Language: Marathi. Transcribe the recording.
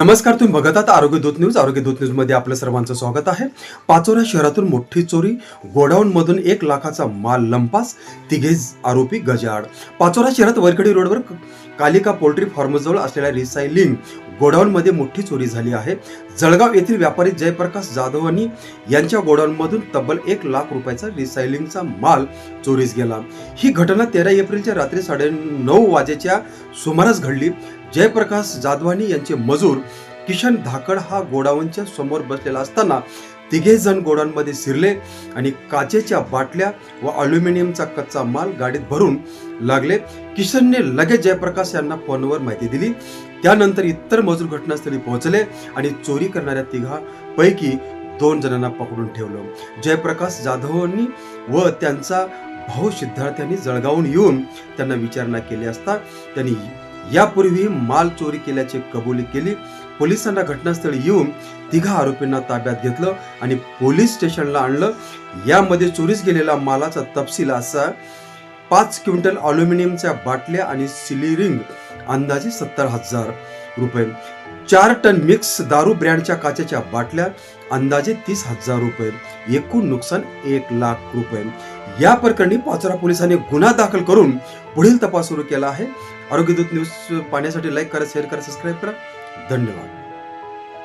नमस्कार तुम्ही बघत आहात आरोग्य दूत न्यूज. आरोग्य दूत न्यूजमध्ये आपलं सर्वांचं स्वागत आहे. पाचोरा शहरातून मोठी चोरी गोडाऊन मधून एक लाखाचा माल लंपास तिघे आरोपी गजाआड. पाचोरा शहरात वरकडी रोडवर कालिका पोल्ट्री फार्मजवळ असलेल्या रिसायलिंग गोडाऊन मध्ये मोठी चोरी झाली आहे. जळगाव येथील व्यापारी जयप्रकाश जाधवानी यांच्या गोडाऊन मधून तब्बल एक लाख रुपयाचा रिसायलिंगचा माल चोरीस गेला. ही घटना तेरा एप्रिलच्या रात्री साडे नऊ वाजेच्या सुमारास घडली. जयप्रकाश जाधवानी यांचे मजूर किशन धाकड हा गोडाऊनच्या समोर बसलेला असताना तिघे जण गोडाऊनमध्ये शिरले आणि काचेच्या बाटल्या व अल्युमिनियमचा कच्चा माल गाडीत भरून लागले. किशनने लगेच जयप्रकाश यांना फोनवर माहिती दिली. त्यानंतर इतर मजूर घटनास्थळी पोहोचले आणि चोरी करणाऱ्या तिघा पैकी दोन जणांना पकडून ठेवलं. जयप्रकाश जाधवांनी व त्यांचा भाऊ सिद्धार्थ यांनी जळगावून येऊन त्यांना विचारणा केली असता त्यांनी यापूर्वी माल चोरी केल्याची कबुली केली. पोलिसांना घटनास्थळी येऊन तिघा आरोपींना ताब्यात घेतलं आणि पोलीस स्टेशनला आणलं. यामध्ये चोरीस गेलेला मालाचा तपशील असा पाच क्विंटल अल्युमिनियमच्या बाटल्या आणि सिलिरिंग अंदाजे सत्तर हजार रुपये. चार टन मिक्स दारू ब्रँडच्या काचेच्या बाटल्या अंदाजे तीस हजार रुपये. एकूण नुकसान एक लाख रुपये. या प्रकरणी पाचोरा पोलिसांनी गुन्हा दाखल करून पुढील तपास सुरू केला आहे. आरोग्यदूत न्यूज पाहण्यासाठी लाईक करा शेअर करा सबस्क्राईब करा. धन्यवाद.